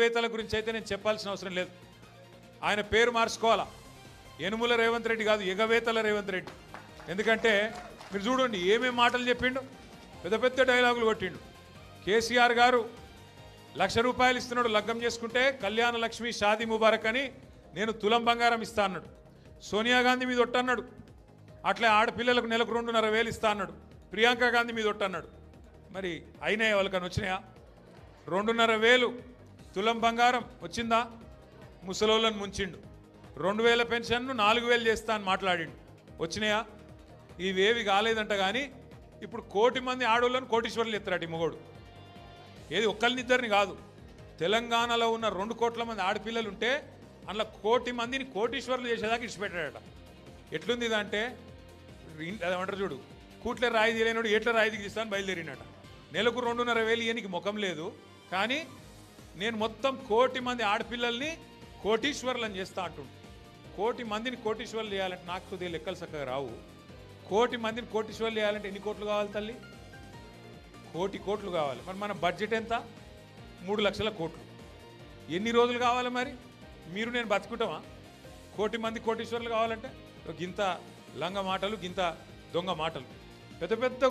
వేతల గురించి అయితే నేను చెప్పాల్సిన అవసరం లేదు. ఆయన పేరు మార్చుకోవాలా? యనుముల రేవంత్ రెడ్డి కాదు ఎగవేతల రేవంత్ రెడ్డి. ఎందుకంటే మీరు చూడండి ఏమేమి మాటలు చెప్పిండు? పెద్ద పెద్ద డైలాగులు కొట్టిండు. కేసీఆర్ గారు లక్ష రూపాయలు ఇస్తున్నాడు లగ్గం చేసుకుంటే కళ్యాణ లక్ష్మి షాదీ ముబారక్ అని నేను తులం బంగారం ఇస్తా అన్నాడు. సోనియా గాంధీ మీద ఒట్టన్నాడు అట్లే ఆడపిల్లలకు నెలకు రెండున్నర వేలు ఇస్తా అన్నాడు. ప్రియాంక గాంధీ మీద ఒట్టన్నాడు మరి అయినాయి వాళ్ళకని వచ్చినాయా? రెండున్నర వేలు తులం బంగారం వచ్చిందా? ముసలోళ్ళని ముంచిండు. రెండు వేల పెన్షన్ను నాలుగు వేలు చేస్తా అని మాట్లాడిండు. వచ్చినాయా? ఇవేవి కాలేదంట కానీ ఇప్పుడు కోటి మంది ఆడవాళ్ళను కోటీశ్వర్లు ఎత్తారట ఈ మొగోడు. ఏది ఒక్కరినిద్దరిని కాదు. తెలంగాణలో ఉన్న రెండు కోట్ల మంది ఆడపిల్లలు ఉంటే అందులో కోటి మందిని కోటీశ్వర్లు చేసేదాకా ఇచ్చిపెట్టాడట ఎట్లుంది ఇదంటే అదేమంటారు చూడు కూట్ల రాయి తీయలేనోడు ఎట్ల రాయి తీస్తాను బయలుదేరినట నెలకు రెండున్నర వేలు ఇయనికి ముఖం లేదు. కానీ నేను మొత్తం కోటి మంది ఆడపిల్లల్ని కోటీశ్వర్లను చేస్తా అంటుండు. కోటి మందిని కోటీశ్వర్లు చేయాలంటే నాకు కొద్దిగా లెక్కలు చక్కగా రావు. కోటి మందిని కోటీశ్వర్లు చేయాలంటే ఎన్ని కోట్లు కావాలి తల్లి? కోటి కోట్లు కావాలి. మరి మన బడ్జెట్ ఎంత? మూడు లక్షల కోట్లు. ఎన్ని రోజులు కావాలి మరి? మీరు నేను బతుకుంటామా? కోటి మంది కోటీశ్వర్లు కావాలంటే గింత లంగ మాటలు గింత దొంగ మాటలు. పెద్ద పెద్ద